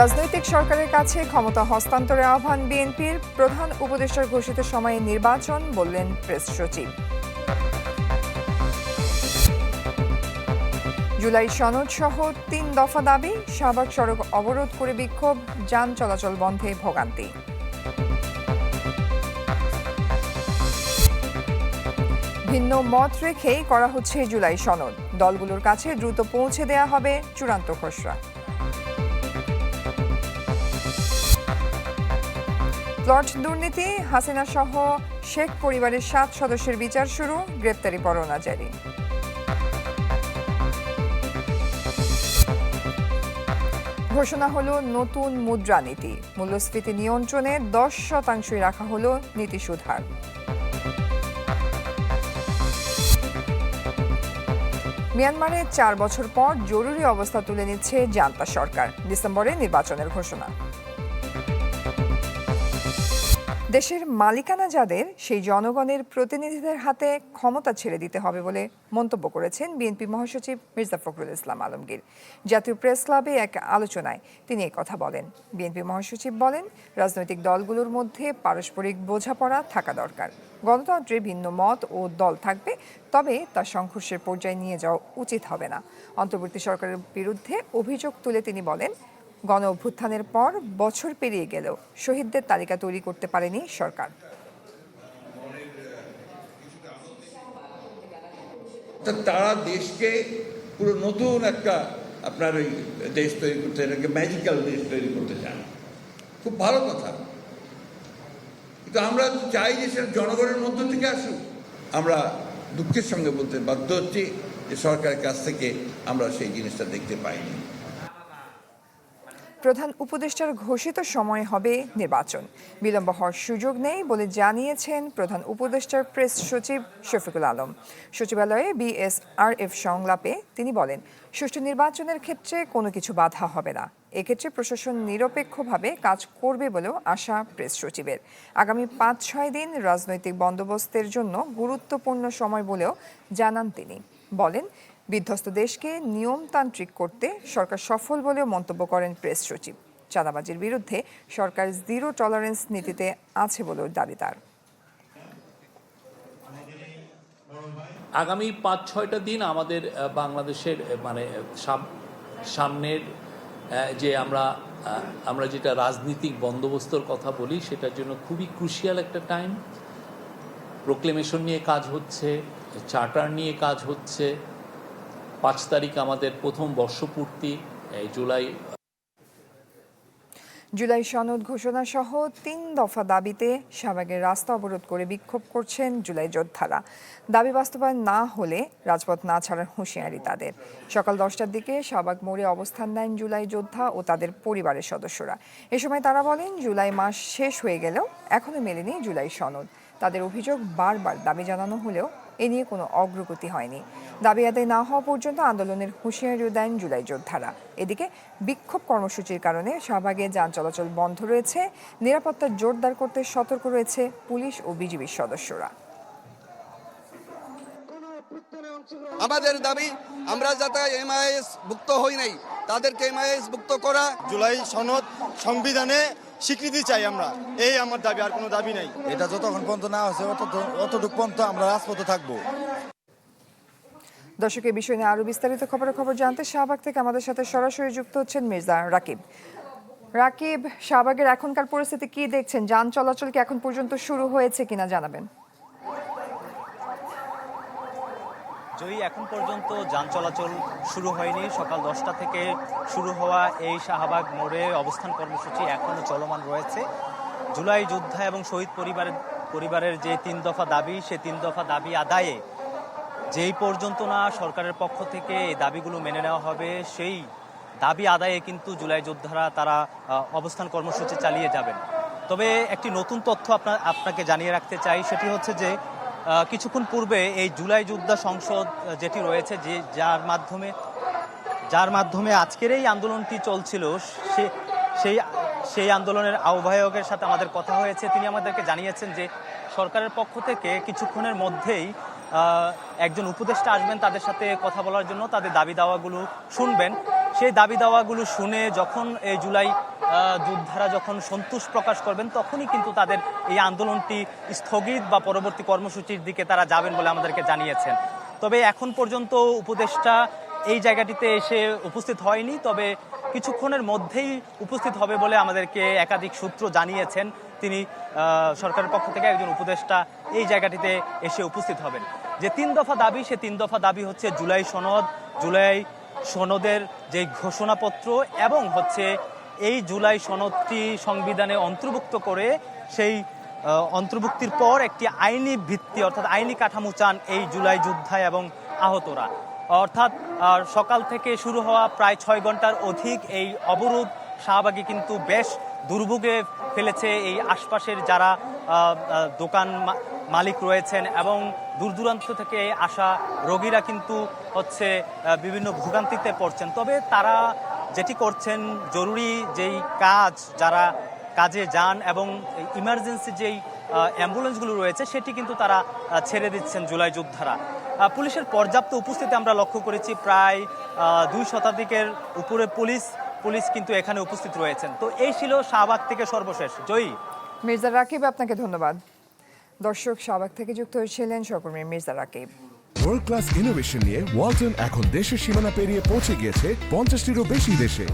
রাজনৈতিক সরকারের কাছে ক্ষমতা হস্তান্তরের আহ্বান বিএনপির প্রধান উপদেষ্টার ঘোষিত সময়ে নির্বাচন, বললেন প্রেস সচিব। জুলাই সনদ সহ তিন দফা দাবি, শাহবাগ সড়ক অবরোধ করে বিক্ষোভ, যান চলাচল বন্ধে ভোগান্তি। ভিন্ন মত রেখেই করা হচ্ছে জুলাই সনদ। দলগুলোর কাছে দ্রুত পৌঁছে দেয়া হবে চূড়ান্ত খসড়া। প্লট দুর্নীতি, হাসিনা সহ শেখ পরিবারের সাত সদস্যের বিচার শুরু, গ্রেপ্তারি পরোয়ানা জারি। ঘোষণা হলো নতুন মুদ্রানীতি মূল্যস্ফীতি নিয়ন্ত্রণে দশ শতাংশই রাখা হলো নীতি সুধার। মিয়ানমারে চার বছর পর জরুরি অবস্থা তুলে নিচ্ছে জান্তা সরকার, ডিসেম্বরে নির্বাচনের ঘোষণা। দেশের মালিকানা যাদের, সেই জনগণের প্রতিনিধিদের হাতে ক্ষমতা ছেড়ে দিতে হবে বলে মন্তব্য করেছেন বিএনপি মহাসচিব মির্জা ফখরুল ইসলাম আলমগীর। জাতীয় প্রেস ক্লাবে এক আলোচনায় তিনি কথা বলেন। বিএনপি মহাসচিব বলেন, রাজনৈতিক দলগুলোর মধ্যে পারস্পরিক বোঝাপড়া থাকা দরকার। গণতন্ত্রে ভিন্ন মত ও দল থাকবে, তবে তা সংঘর্ষের পর্যায়ে নিয়ে যাওয়া উচিত হবে না। অন্তর্বর্তী সরকারের বিরুদ্ধে অভিযোগ তুলে তিনি বলেন গণ অভ্যুত্থানের পর বছর পেরিয়ে গেলেও শহীদদের তালিকা তৈরি করতে পারেনি সরকার। তারা দেশকে পুরো নতুন একটা আপনার ওই দেশ তৈরি করতে এটাকে ম্যাজিক্যাল দেশ তৈরি করতে চান খুব ভালো কথা। কিন্তু আমরা চাই যে সেটা জনগণের মধ্য থেকে আসুক। আমরা দুঃখের সঙ্গে বলতে বাধ্য হচ্ছি যে সরকারের কাছ থেকে আমরা সেই জিনিসটা দেখতে পাইনি। প্রধান উপদেষ্টার ঘোষিত সময় হবে নির্বাচন। বিলম্ব হওয়ার সুযোগ নেই বলে জানিয়েছেন প্রধান উপদেষ্টার প্রেস সচিব শফিকুল আলম। সচিবালয়ে বিএসআরএফ সংলাপে তিনি বলেন, সুষ্ঠু নির্বাচনের ক্ষেত্রে কোনো কিছু বাধা হবে না। এক্ষেত্রে প্রশাসন নিরপেক্ষভাবে কাজ করবে বলেও আশা প্রেস সচিবের। আগামী পাঁচ ছয় দিন রাজনৈতিক বন্দোবস্তের জন্য গুরুত্বপূর্ণ সময় বলেও জানান তিনি। বলেন বিধ্বস্ত দেশকে নিয়মতান্ত্রিক করতে সরকার সফল বলেও মন্তব্য করেন প্রেস সচিব। চাঁদাবাজির বিরুদ্ধে সরকার জিরো টলারেন্স নীতিতে আছে বলেও দাবি তার। আগামী পাঁচ, ছয়টা দিন আমাদের বাংলাদেশের মানে সাম- সামনের যে আমরা আমরা যেটা রাজনীতিক বন্দোবস্তর কথা বলি, সেটার জন্য খুবই ক্রুশিয়াল একটা টাইম প্রোক্লেমেশন নিয়ে কাজ হচ্ছে চার্টার নিয়ে কাজ হচ্ছে পাঁচ তারিখ আমাদের প্রথম বর্ষপূর্তি জুলাই। জুলাই সনদ ঘোষণা সহ তিন দফা দাবিতে শাহবাগের রাস্তা অবরোধ করে বিক্ষোভ করছেন জুলাই যোদ্ধারা। দাবি বাস্তবায়ন না হলে রাজপথ না ছাড়ার হুঁশিয়ারি তাদের। সকাল দশটার দিকে শাহবাগ মোড়ে অবস্থান নেন জুলাই যোদ্ধা ও তাদের পরিবারের সদস্যরা। এ সময় তারা বলেন, জুলাই মাস শেষ হয়ে গেলেও এখনও মেলেনি জুলাই সনদ। তাদের অভিযোগ বারবার দাবি জানানো হলেও এ নিয়ে কোনো অগ্রগতি হয়নি। দাবি আদায় না হওয়া পর্যন্ত আন্দোলনের হুঁশিয়ারিও দেন জুলাই যোদ্ধারা। এদিকে বিক্ষোভ কর্মসূচির কারণে শাহবাগে যান চলাচল বন্ধ রয়েছে। নিরাপত্তা জোরদার করতে সতর্ক রয়েছে পুলিশ ও বিজিবির সদস্যরা। আমাদের দাবি আমরা যাতে এমআইএস ভুক্ত হই নাই তাদেরকে এমআইএস ভুক্ত করা। জুলাই সনদ সংবিধানে স্বীকৃতি চাই আমরা। এই আমার দাবি আর কোনো দাবি নাই। এটা যতক্ষণ পর্যন্ত না হচ্ছে অতটুক পর্যন্ত আমরা রাজপথে থাকব। দর্শক এই বিষয় নিয়ে আরও বিস্তারিত খবরের খবর জানতে শাহবাগ থেকে আমাদের সাথে সরাসরি যুক্ত হচ্ছেন মির্জা রাকিব। রাকিব শাহবাগের এখনকার পরিস্থিতি কি দেখছেন? যান চলাচল কি এখন পর্যন্ত শুরু হয়েছে কিনা জানাবেন। জয়ী এখন পর্যন্ত যান চলাচল শুরু হয়নি। সকাল দশটা থেকে শুরু হওয়া এই শাহবাগ মোড়ে অবস্থান কর্মসূচি এখনও চলমান রয়েছে। জুলাই যোদ্ধা এবং শহীদ পরিবারের পরিবারের যে তিন দফা দাবি, সে তিন দফা দাবি আদায়ে যেই পর্যন্ত না সরকারের পক্ষ থেকে এই দাবিগুলো মেনে নেওয়া হবে, সেই দাবি আদায়ে কিন্তু জুলাই যোদ্ধারা তারা অবস্থান কর্মসূচি চালিয়ে যাবেন। তবে একটি নতুন তথ্য আপনার আপনাকে জানিয়ে রাখতে চাই, সেটি হচ্ছে যে কিছুক্ষণ পূর্বে এই জুলাই যোদ্ধা সংসদ যেটি রয়েছে, যে যার মাধ্যমে যার মাধ্যমে আজকের এই আন্দোলনটি চলছিল, সে, সেই সেই আন্দোলনের আহ্বায়কের সাথে আমাদের কথা হয়েছে। তিনি আমাদেরকে জানিয়েছেন যে সরকারের পক্ষ থেকে কিছুক্ষণের মধ্যেই একজন উপদেষ্টা আসবেন তাদের সাথে কথা বলার জন্য। তাদের দাবি দাওয়াগুলো শুনবেন। সেই দাবি দাওয়াগুলো শুনে যখন এই জুলাই যোদ্ধারা যখন সন্তোষ প্রকাশ করবেন, তখনই কিন্তু তাদের এই আন্দোলনটি স্থগিত বা পরবর্তী কর্মসূচির দিকে তারা যাবেন বলে আমাদেরকে জানিয়েছেন। তবে এখন পর্যন্ত উপদেষ্টা এই জায়গাটিতে এসে উপস্থিত হয়নি, তবে কিছুক্ষণের মধ্যেই উপস্থিত হবে বলে আমাদেরকে একাধিক সূত্র জানিয়েছেন। তিনি সরকারের পক্ষ থেকে একজন উপদেষ্টা এই জায়গাটিতে এসে উপস্থিত হবেন। যে তিন দফা দাবি, সে তিন দফা দাবি হচ্ছে জুলাই সনদ, জুলাই সনদের যে ঘোষণাপত্র এবং হচ্ছে এই জুলাই সনদটি সংবিধানে অন্তর্ভুক্ত করে সেই অন্তর্ভুক্তির পর একটি আইনি ভিত্তি অর্থাৎ আইনি কাঠামো চান এই জুলাই যোদ্ধা এবং আহতরা। অর্থাৎ সকাল থেকে শুরু হওয়া প্রায় ছয় ঘণ্টার অধিক এই অবরোধ শাহবাগে কিন্তু বেশ দুর্ভোগে ফেলেছে এই আশপাশের যারা দোকান মালিক রয়েছেন এবং দূর দূরান্ত থেকে আসা রোগীরা কিন্তু হচ্ছে বিভিন্ন ভোগান্তিতে পড়ছেন। তবে তারা যেটি করছেন, জরুরি যেই কাজ, যারা কাজে যান এবং ইমার্জেন্সি যেই অ্যাম্বুলেন্সগুলো রয়েছে, সেটি কিন্তু তারা ছেড়ে দিচ্ছেন জুলাই যোদ্ধারা। পুলিশের পর্যাপ্ত উপস্থিতি আমরা লক্ষ্য করেছি প্রায় দুই শতাধিকের উপরে পুলিশ পুলিশ কিন্তু এখানে উপস্থিত রয়েছেন। তো এই ছিল শাহবাগ থেকে সর্বশেষ। জয়ী। মির্জা রাকিব, আপনাকে ধন্যবাদ। দর্শক শাহবাগ থেকে যুক্ত হয়েছিলেন সহকর্মী Mirza Rakib. World class innovation নিয়ে ওয়ালটন এখন দেশের সীমানা পেরিয়ে পৌঁছে গিয়েছে পঞ্চাশটিরও বেশি দেশে।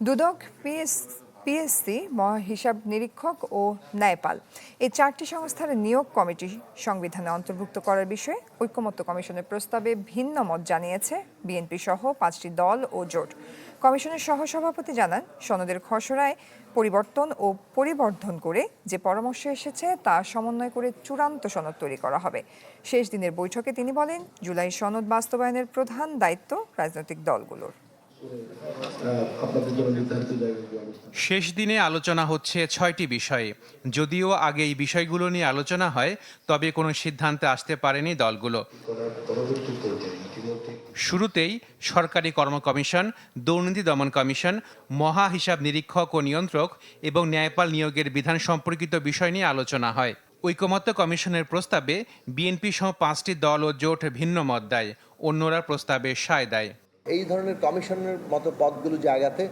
দুদক পিএস পিএসসি মহা হিসাব নিরীক্ষক ও ন্যায়পাল এই চারটি সংস্থার নিয়োগ কমিটি সংবিধানে অন্তর্ভুক্ত করার বিষয়ে ঐক্যমত্য কমিশনের প্রস্তাবে ভিন্ন মত জানিয়েছে বিএনপি সহ পাঁচটি দল ও জোট। কমিশনের সহসভাপতি জানান সনদের খসড়ায় পরিবর্তন ও পরিবর্ধন করে যে পরামর্শ এসেছে তা সমন্বয় করে চূড়ান্ত সনদ তৈরি করা হবে। শেষ দিনের বৈঠকে তিনি বলেন, জুলাই সনদ বাস্তবায়নের প্রধান দায়িত্ব রাজনৈতিক দলগুলোর। শেষ দিনে আলোচনা হচ্ছে ছয়টি বিষয়ে। যদিও আগে এই বিষয়গুলো নিয়ে আলোচনা হয়, তবে কোনো সিদ্ধান্তে আসতে পারেনি দলগুলো। শুরুতেই সরকারি কর্ম কমিশন দুর্নীতি দমন কমিশন, মহা হিসাব নিরীক্ষক ও নিয়ন্ত্রক এবং ন্যায়পাল নিয়োগের বিধান সম্পর্কিত বিষয় নিয়ে আলোচনা হয়। ঐকমত্য কমিশনের প্রস্তাবে বিএনপি সহ পাঁচটি দল ও জোট ভিন্ন মত দেয়, অন্যরা প্রস্তাবে সায় দেয়। এই ধরনের কমিশনের মতো পদগুলো জায়গাতে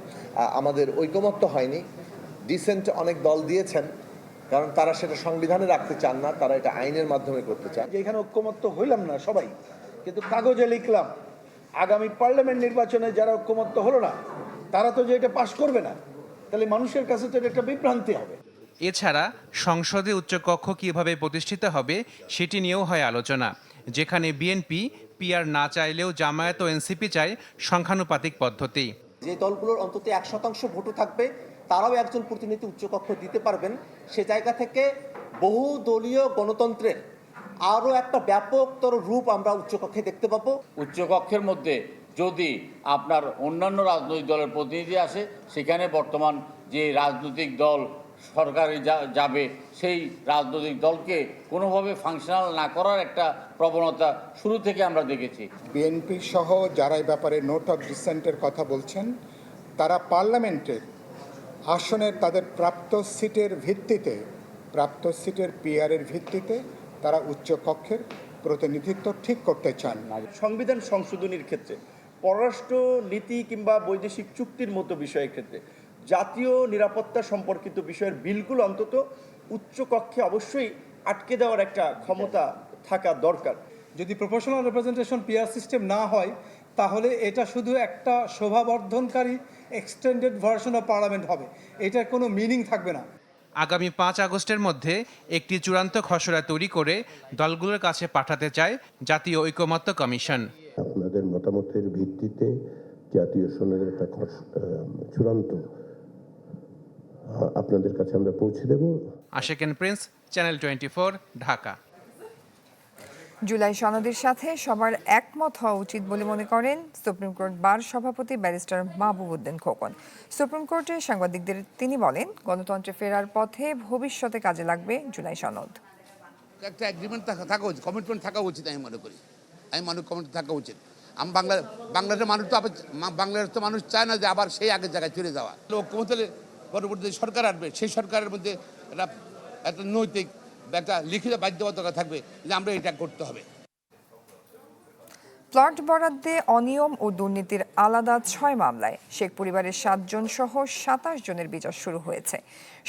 আমাদের ঐকমত্য হয়নি। ডিসেন্ট অনেক দল দিয়েছেন, কারণ তারা সেটা সংবিধানে রাখতে চান না, তারা এটা আইনের মাধ্যমে করতে চান। যে এখানে ঐক্যমত্য হইলাম না সবাই, কিন্তু কাগজে লিখলাম আগামী পার্লামেন্ট নির্বাচনে যারা ঐক্যমত্য হলো না তারা তো যে এটা পাশ করবে না তাহলে মানুষের কাছে তো এটা একটা বিভ্রান্তি হবে। এছাড়া সংসদে উচ্চকক্ষ কীভাবে প্রতিষ্ঠিত হবে সেটি নিয়েও হয় আলোচনা যেখানে বিএনপি পিআর না চাইলেও জামায়াত ও এনসিপি চায় সংখ্যানুপাতিক পদ্ধতি। যে দলগুলোর অন্তত এক শতাংশ ভোটও থাকবে তারাও একজন প্রতিনিধি উচ্চকক্ষ দিতে পারবেন সে জায়গা থেকে বহু দলীয় গণতন্ত্রের আরও একটা ব্যাপকতর রূপ আমরা উচ্চকক্ষে দেখতে পাবো। উচ্চকক্ষের মধ্যে যদি আপনার অন্যান্য রাজনৈতিক দলের প্রতিনিধি আসে সেখানে বর্তমান যে রাজনৈতিক দল সরকারে যা- যাবে সেই রাজনৈতিক দলকে কোনোভাবে ফাংশনাল না করার একটা প্রবণতা শুরু থেকে আমরা দেখেছি। বিএনপি সহ যারা এই ব্যাপারে নোট অফ ডিসেন্টের কথা বলছেন তারা পার্লামেন্টের আসনের তাদের প্রাপ্ত সিটের ভিত্তিতে প্রাপ্ত সিটের পিআরের ভিত্তিতে তারা উচ্চকক্ষের প্রতিনিধিত্ব ঠিক করতে চান। না সংবিধান সংশোধনীর ক্ষেত্রে পররাষ্ট্র নীতি কিংবা বৈদেশিক চুক্তির মতো বিষয়ের ক্ষেত্রে জাতীয় নিরাপত্তা সম্পর্কিত বিষয়ের বিলগুলো অন্তত উচ্চকক্ষে অবশ্যই আটকে দেওয়ার একটা ক্ষমতা থাকা দরকার। যদি প্রফেশনাল রিপ্রেজেন্টেশন পিআর সিস্টেম না হয় তাহলে এটা শুধু একটা শোভাবর্ধনকারী এক্সটেন্ডেড ভার্সন অফ পার্লামেন্ট হবে। এটার কোনো মিনিং থাকবে না। আগামী পাঁচ আগস্টের মধ্যে একটি চূড়ান্ত খসড়া তৈরি করে দলগুলোর কাছে পাঠাতে চায় জাতীয় ঐকমত্য কমিশন। আপনাদের মতামতের ভিত্তিতে জাতীয় সনদের একটা চূড়ান্ত আপনাদের কাছে আমরা পৌঁছে দেব। আশেকেন Prince channel twenty Dhaka. July সনদের সাথে সবার একমত হওয়া উচিত বলে মনে করেন সুপ্রিম কোর্ট বার সভাপতি ব্যারিস্টার মাহবুবুদ্দিন খোকন। সুপ্রিম কোর্টে সাংবাদিকদের তিনি বলেন, গণতন্ত্রে ফেরার পথে ভবিষ্যতে কাজে লাগবে জুলাই সনদ। একটা এগ্রিমেন্ট থাকা উচিত কমিটমেন্ট থাকা উচিত আমি মনে করি। আমি মনে কমিটমেন্ট থাকা উচিত। আমি বাংলা বাংলাদেশের মানুষ তো আবার বাংলাদেশ তো মানুষ চায় না যে আবার সেই আগের জায়গায় ফিরে যাওয়া। ঐক্যমত হলে পরবর্তী সরকার আসবে, সেই সরকারের মধ্যে একটা নৈতিক একটা লিখিত বাধ্যবাধকতা থাকবে যে আমরা এটা করতে হবে। প্লট বরাদ্দে অনিয়ম ও দুর্নীতির আলাদা ছয় মামলায় শেখ পরিবারের সাতজন সহ সাতাশ জনের বিচার শুরু হয়েছে।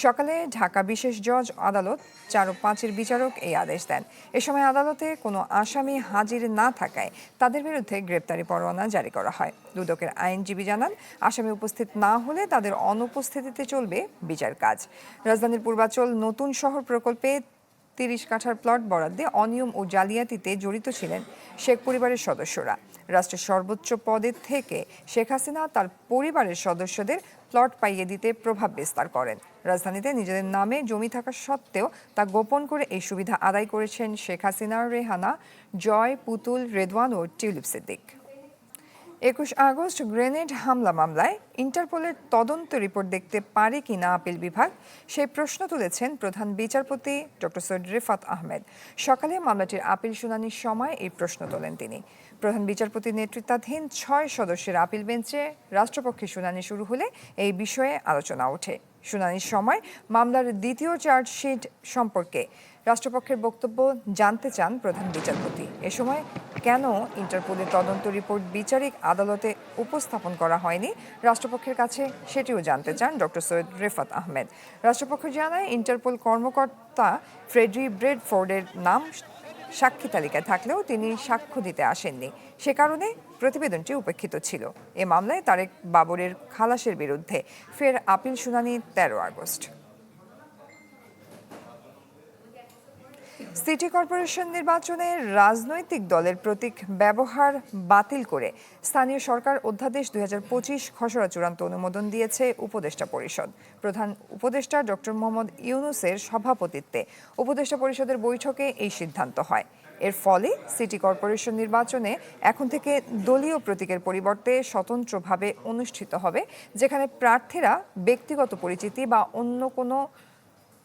সকালে ঢাকা বিশেষ জজ আদালত চার ও পাঁচের বিচারক এই আদেশ দেন। এ সময় আদালতে কোনো আসামি হাজির না থাকায় তাদের বিরুদ্ধে গ্রেপ্তারি পরোয়ানা জারি করা হয়। দুদকের আইনজীবী জানান, আসামি উপস্থিত না হলে তাদের অনুপস্থিতিতে চলবে বিচার কাজ। রাজধানীর পূর্বাচল নতুন শহর প্রকল্পে তিরিশ কাঠার প্লট বরাদ্দে অনিয়ম ও জালিয়াতিতে জড়িত ছিলেন শেখ পরিবারের সদস্যরা। রাষ্ট্রের সর্বোচ্চ পদে থেকে শেখ হাসিনা তার পরিবারের সদস্যদের প্লট পাইয়ে দিতে প্রভাব বিস্তার করেন। রাজধানীতে নিজেদের নামে জমি থাকা সত্ত্বেও তা গোপন করে এই সুবিধা আদায় করেছেন শেখ হাসিনা, রেহানা, জয়, পুতুল, রেদওয়ান ও টিউলিপ সিদ্দিক। একুশ আগস্ট গ্রেনেড হামলা মামলায় ইন্টারপোলের তদন্ত রিপোর্ট দেখতে পারে কি না আপিল বিভাগ, সেই প্রশ্ন তুলেছেন প্রধান বিচারপতি ডক্টর সৈয়দ রেফাত আহমেদ। সকালে মামলাটির আপিল শুনানির সময় এই প্রশ্ন তোলেন তিনি। প্রধান বিচারপতির নেতৃত্বাধীন ছয় সদস্যের আপিল বেঞ্চে রাষ্ট্রপক্ষে শুনানি শুরু হলে এই বিষয়ে আলোচনা ওঠে। শুনানির সময় মামলার দ্বিতীয় চার্জশিট সম্পর্কে রাষ্ট্রপক্ষের বক্তব্য জানতে চান প্রধান বিচারপতি। এ সময় কেন ইন্টারপোলের তদন্ত রিপোর্ট বিচারিক আদালতে উপস্থাপন করা হয়নি? রাষ্ট্রপক্ষের কাছে সেটিও জানতে চান ডক্টর সৈয়দ রেফাত আহমেদ। রাষ্ট্রপক্ষ জানায়, ইন্টারপোল কর্মকর্তা ফ্রেডরি ব্রেডফোর্ডের নাম সাক্ষী তালিকায় থাকলেও তিনি সাক্ষ্য দিতে আসেননি। সে কারণে প্রতিবেদনটি উপেক্ষিত ছিল। এ মামলায় তারেক বাবরের খালাসের বিরুদ্ধে ফের আপিল শুনানি তেরো আগস্ট। সিটি কর্পোরেশন নির্বাচনে রাজনৈতিক দলের প্রতীক ব্যবহার বাতিল করে স্থানীয় সরকার অধ্যাদেশ দুই হাজার পঁচিশ খসড়া চূড়ান্ত অনুমোদন দিয়েছে উপদেষ্টা পরিষদ। প্রধান উপদেষ্টা ডক্টর মোহাম্মদ ইউনুসের সভাপতিত্বে উপদেষ্টা পরিষদের বৈঠকে এই সিদ্ধান্ত হয়। এর ফলে সিটি কর্পোরেশন নির্বাচনে এখন থেকে দলীয় প্রতীকের পরিবর্তে স্বতন্ত্রভাবে অনুষ্ঠিত হবে, যেখানে প্রার্থীরা ব্যক্তিগত পরিচিতি বা অন্য কোনো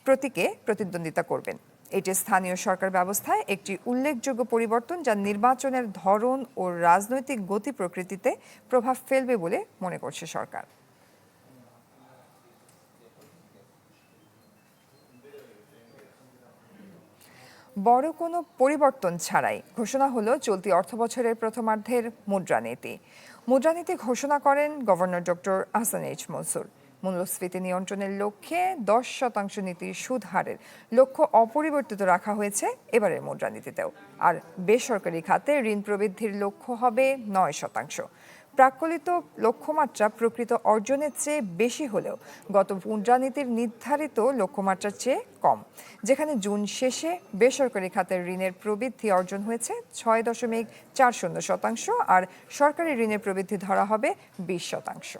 প্রতীকে প্রতিদ্বন্দ্বিতা করবেন। এটি স্থানীয় সরকার ব্যবস্থায় একটি উল্লেখযোগ্য পরিবর্তন যা নির্বাচনের ধরন ও রাজনৈতিক গতি প্রকৃতিতে প্রভাব ফেলবে বলে মনে করছে সরকার। বড় কোনো পরিবর্তন ছাড়াই ঘোষণা হলো চলতি অর্থবছরের প্রথমার্ধের মুদ্রানীতি। মুদ্রানীতি ঘোষণা করেন governor doctor Ahsan H Mansur. মূল্যস্ফীতি নিয়ন্ত্রণের লক্ষ্যে দশ শতাংশ নীতির সুদ হারের লক্ষ্য অপরিবর্তিত রাখা হয়েছে এবারের মুদ্রানীতিতেও। আর বেসরকারি খাতে ঋণ প্রবৃদ্ধির লক্ষ্য হবে নয় শতাংশ। প্রাক্কলিত লক্ষ্যমাত্রা প্রকৃত অর্জনের চেয়ে বেশি হলেও গত মুদ্রানীতির নির্ধারিত লক্ষ্যমাত্রার চেয়ে কম, যেখানে জুন শেষে বেসরকারি খাতের ঋণের প্রবৃদ্ধি অর্জন হয়েছে ছয় দশমিক চার শূন্য শতাংশ আর সরকারি ঋণের প্রবৃদ্ধি ধরা হবে বিশ শতাংশ।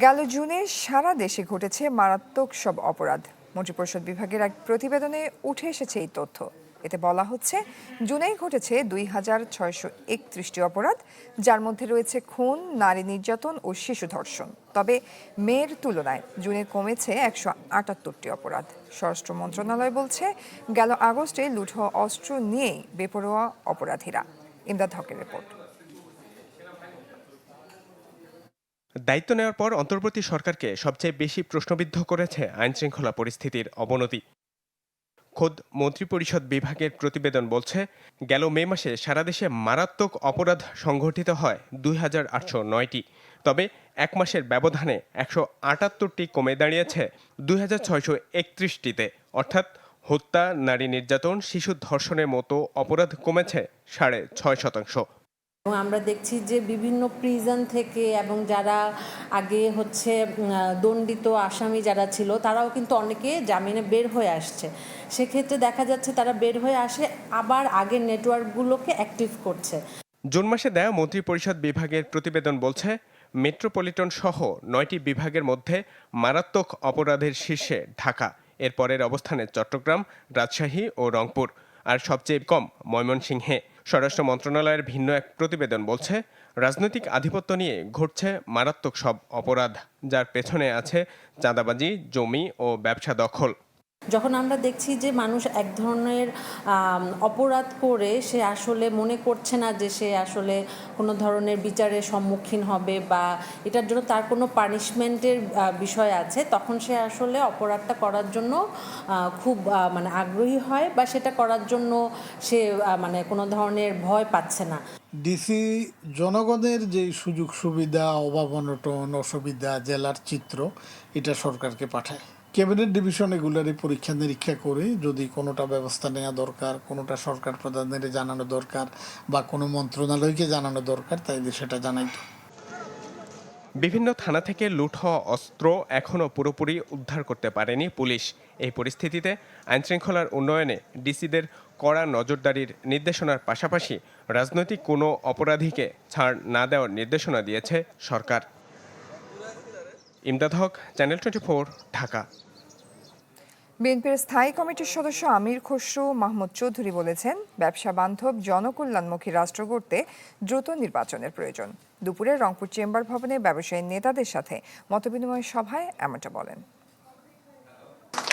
গেল জুনে সারা দেশে ঘটেছে মারাত্মক সব অপরাধ। মন্ত্রিপরিষদ বিভাগের এক প্রতিবেদনে উঠে এসেছে এই তথ্য। এতে বলা হচ্ছে, জুনেই ঘটেছে দুই হাজার ছয়শো একত্রিশটি অপরাধ, যার মধ্যে রয়েছে খুন, নারী নির্যাতন ও শিশু ধর্ষণ। তবে মেয়ের তুলনায় জুনে কমেছে একশো আটাত্তরটি অপরাধ। স্বরাষ্ট্র মন্ত্রণালয় বলছে, গেল আগস্টে লুঠ অস্ত্র নিয়েই বেপরোয়া অপরাধীরা। ইমদাদ হকের রিপোর্ট। দায়িত্ব নেওয়ার পর অন্তর্বর্তী সরকারকে সবচেয়ে বেশি প্রশ্নবিদ্ধ করেছে আইনশৃঙ্খলা পরিস্থিতির অবনতি। খোদ মন্ত্রিপরিষদ বিভাগের প্রতিবেদন বলছে, গেল মে মাসে সারা দেশে মারাত্মক অপরাধ সংঘটিত হয় দুই হাজার আটশো নয়টি। তবে এক মাসের ব্যবধানে একশো আটাত্তরটি কমে দাঁড়িয়েছে দুই হাজার ছয়শো একত্রিশটিতে। অর্থাৎ হত্যা, নারী নির্যাতন, শিশু ধর্ষণের মতো অপরাধ কমেছে সাড়ে ছয় শতাংশ। এবং আমরা দেখছি যে বিভিন্ন প্রিজন থেকে এবং যারা আগে হচ্ছে দণ্ডিত আসামি যারা ছিল, তারাও কিন্তু অনেকে জামিনে বের হয়ে আসছে। সেক্ষেত্রে দেখা যাচ্ছে তারা বের হয়ে আসে, আবার আগের নেটওয়ার্কগুলোকে অ্যাক্টিভ করছে। জুন মাসে দেয়া মন্ত্রিপরিষদ বিভাগের প্রতিবেদন বলছে, মেট্রোপলিটন সহ নয়টি বিভাগের মধ্যে মারাত্মক অপরাধের শীর্ষে ঢাকা। এরপরের অবস্থানে চট্টগ্রাম, রাজশাহী ও রংপুর। আর সবচেয়ে কম ময়মনসিংহে। স্বরাষ্ট্র মন্ত্রণালয়ের ভিন্ন এক প্রতিবেদন বলছে, রাজনৈতিক আধিপত্য নিয়ে ঘটছে মারাত্মক সব অপরাধ, যার পেছনে আছে চাঁদাবাজি, জমি ও ব্যবসা দখল। যখন আমরা দেখছি যে মানুষ এক ধরনের অপরাধ করে, সে আসলে মনে করছে না যে সে আসলে কোনো ধরনের বিচারের সম্মুখীন হবে বা এটার জন্য তার কোনো পানিশমেন্টের বিষয় আছে, তখন সে আসলে অপরাধটা করার জন্য খুব মানে আগ্রহী হয় বা সেটা করার জন্য সে মানে কোনো ধরনের ভয় পাচ্ছে না। ডিসি জনগণের যে সুযোগ সুবিধা অভাব অনটন অসুবিধা, জেলার চিত্র, এটা সরকারকে পাঠায়। ক্যাবিনেট ডিভিশন এগুলারই পরীক্ষা নিরীক্ষা করে যদি কোনোটা ব্যবস্থা নেওয়া দরকার, কোনোটা সরকার প্রধানের জানানো দরকার বা কোনো মন্ত্রণালয়কে জানানো দরকার তাইলে সেটা জানাইতো বিভিন্ন থানা থেকে লুট হওয়া অস্ত্র এখনও পুরোপুরি উদ্ধার করতে পারেনি পুলিশ। এই পরিস্থিতিতে আইনশৃঙ্খলার উন্নয়নে ডিসিদের কড়া নজরদারির নির্দেশনার পাশাপাশি রাজনৈতিক কোনো অপরাধীকে ছাড় না দেওয়ার নির্দেশনা দিয়েছে সরকার। Imdad Haque channel twenty four Dhaka. বিএনপির স্থায়ী কমিটির সদস্য আমির খসরু মাহমুদ চৌধুরী বলেছেন ব্যবসা বান্ধব জনকল্যাণমুখী রাষ্ট্র গড়তে দ্রুত নির্বাচনের প্রয়োজন। দুপুরে রংপুর চেম্বার ভবনে ব্যবসায়ী নেতাদের সাথে মতবিনিময় সভায় এমনটা বলেন।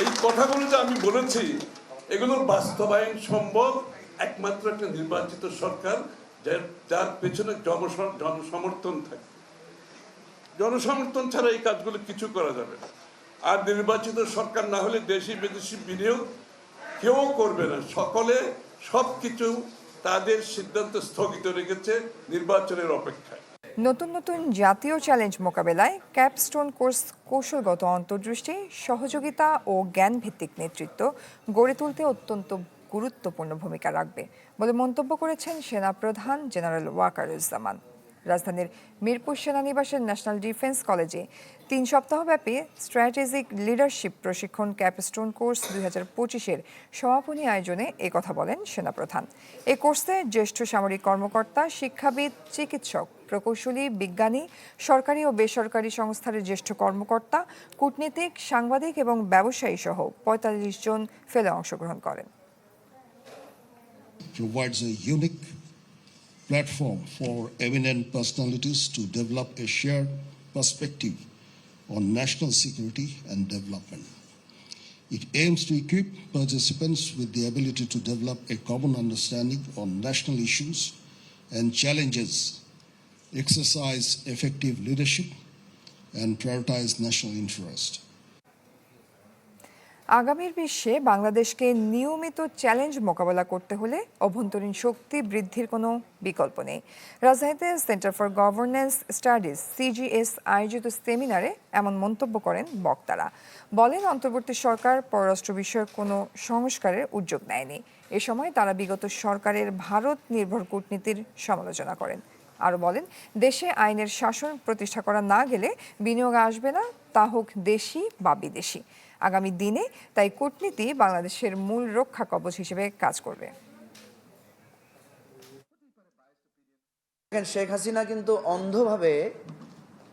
এই কথাগুলো যে আমি বলেছি এগুলোর বাস্তবায়ন সম্ভব একমাত্র একটা নির্বাচিত সরকার যার যার পেছনে জনসমর্থন থাকে। জনসমর্থন ছাড়া এই কাজগুলো কিছু করা যাবে না। আর নির্বাচিত সরকার না হলে দেশি বিদেশি বিনিয়োগ কেউ করবে না। সকলে সবকিছু তাদের সিদ্ধান্ত স্থগিত রেখেছে নির্বাচনের অপেক্ষায়। নতুন নতুন জাতীয় চ্যালেঞ্জ মোকাবেলায় ক্যাপস্টোন কোর্স কৌশলগত অন্তর্দৃষ্টি, সহযোগিতা ও জ্ঞান ভিত্তিক নেতৃত্ব গড়ে তুলতে অত্যন্ত গুরুত্বপূর্ণ ভূমিকা রাখবে বলে মন্তব্য করেছেন সেনাপ্রধান জেনারেল ওয়াকারুজ্জামান। রাজধানীর মিরপুর সেনানিবাসের ন্যাশনাল ডিফেন্স কলেজে তিন সপ্তাহব্যাপী স্ট্র্যাটেজিক লিডারশিপ প্রশিক্ষণ ক্যাপস্টোন কোর্স দুই হাজার পঁচিশের সমাপনী আয়োজনে এ কথা বলেন সেনাপ্রধান। এই কোর্সে জ্যেষ্ঠ সামরিক কর্মকর্তা, শিক্ষাবিদ, চিকিৎসক, প্রকৌশলী, বিজ্ঞানী, সরকারি ও বেসরকারি সংস্থার জ্যেষ্ঠ কর্মকর্তা, কূটনীতিক, সাংবাদিক এবং ব্যবসায়ী সহ পঁয়তাল্লিশ জন ফেলে অংশগ্রহণ করেন। Platform for eminent personalities to develop a shared perspective on national security and development. It aims to equip participants with the ability to develop a common understanding on national issues and challenges, exercise effective leadership, and prioritize national interest. আগামীর বিশ্বে বাংলাদেশকে নিয়মিত challenge মোকাবেলা করতে হলে অভ্যন্তরীণ শক্তি বৃদ্ধির কোনো বিকল্প নেই। রাজধানীতে centre for governance studies CGS আয়োজিত সেমিনারে এমন মন্তব্য করেন বক্তারা। বলেন, অন্তর্বর্তী সরকার পররাষ্ট্র বিষয়ক কোনো সংস্কারের উদ্যোগ নেয়নি। এ সময় তারা বিগত সরকারের ভারত নির্ভর কূটনীতির সমালোচনা করেন। আরও বলেন, দেশে আইনের শাসন প্রতিষ্ঠা করা না গেলে বিনিয়োগ আসবে না, তা হোক দেশি বা বিদেশি। আগামী দিনে তাই কূটনীতি বাংলাদেশের মূল রক্ষা কবচ হিসেবে কাজ করবে। শেখ হাসিনা কিন্তু অন্ধভাবে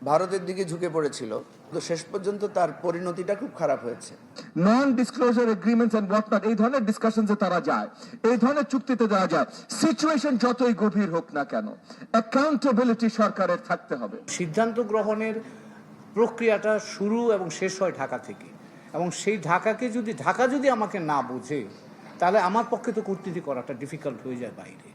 ভারতের দিকে ঝুঁকে পড়েছিল। তো শেষ পর্যন্ত তার পরিণতিটা খুব খারাপ হয়েছে। Non disclosure agreements and whatnot এই ধরনের ডিসকাশনসে তারা যায়। এই ধরনের চুক্তিতে যাওয়া যায় সিচুয়েশন যতই গভীর হোক না কেন অ্যাকাউন্টেবিলিটি সরকারের থাকতে হবে। সিদ্ধান্ত গ্রহণের প্রক্রিয়াটা শুরু এবং শেষ হয় ঢাকা থেকে। এবং সেই ঢাকাকে যদি, ঢাকা যদি আমাকে না বোঝে, তাহলে আমার পক্ষে তো কূটনীতি করাটা ডিফিকাল্ট হয়ে যায় বাইরে।